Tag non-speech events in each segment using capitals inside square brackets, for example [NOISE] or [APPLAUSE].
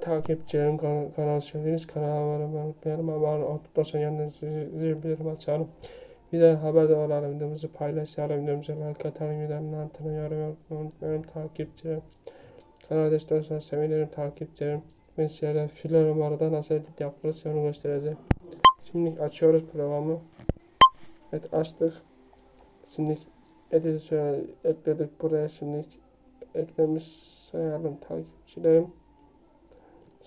takipçilerim kan kanal sevdiğiniz kanala abone unutmayalım. Abone olduktan sonra yanında zil zil bildirim açalım. Videodan haberdar olalım. Videomuzu paylaşalım. Videomuzu like atalım. Videonun altına yorum yapmayı unutmayalım. Takipçilerim. Kanala destek olursanız sevinirim takipçilerim. Ben size filo numarada nasıl edit yapılır onu göstereceğim. Şimdi açıyoruz programı. Evet açtık. Şimdi edit ekledik buraya şimdi eklemiş sayalım takipçilerim.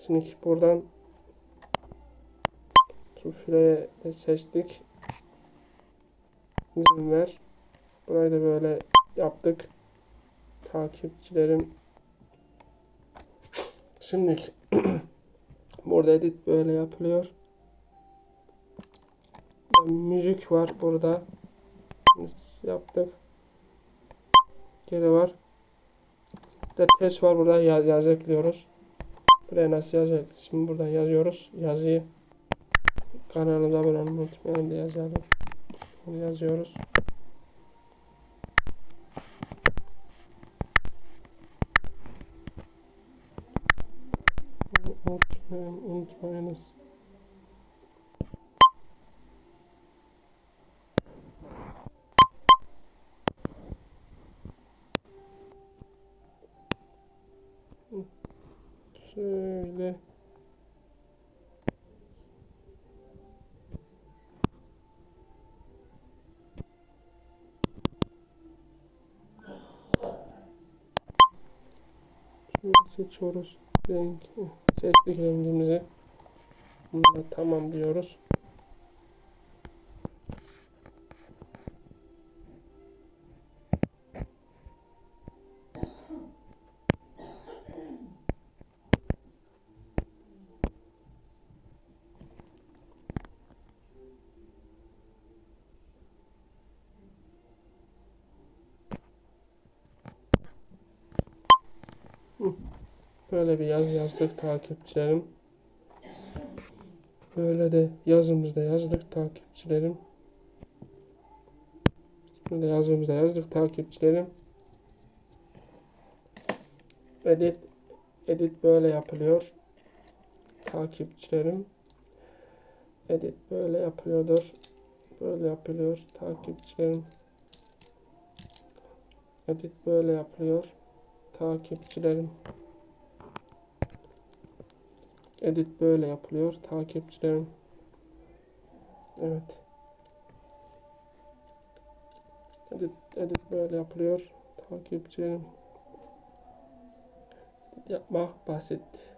Şimdi buradan şu filoyu de seçtik. İzin ver. Burayı da böyle yaptık. Takipçilerim. Şimdi [CLEARS THROAT] burada edit böyle yapılıyor. Müzik var burada. Yaptık. Geri var. Bir de test var burada yaz, yaz ekliyoruz. Buraya nasıl yazacak? Şimdi buradan yazıyoruz. Yazıyı kanalımıza abone olmayı unutmayalım diye yazalım. Bunu yazıyoruz. Unutmayın, unutmayınız. Şöyle. Şöyle seçiyoruz. Renk. Seçtik rengimizi. Bunu da tamam diyoruz. Böyle bir yaz yazdık takipçilerim. Böyle de yazımızda yazdık takipçilerim. Böyle yazımızda yazdık takipçilerim. Edit edit böyle yapılıyor. Takipçilerim. Edit böyle yapılıyordur. Böyle yapılıyor takipçilerim. Edit böyle yapılıyor takipçilerim. Edit böyle yapılıyor takipçilerim. Evet. Edit, edit böyle yapılıyor takipçilerim. Yapmak basit.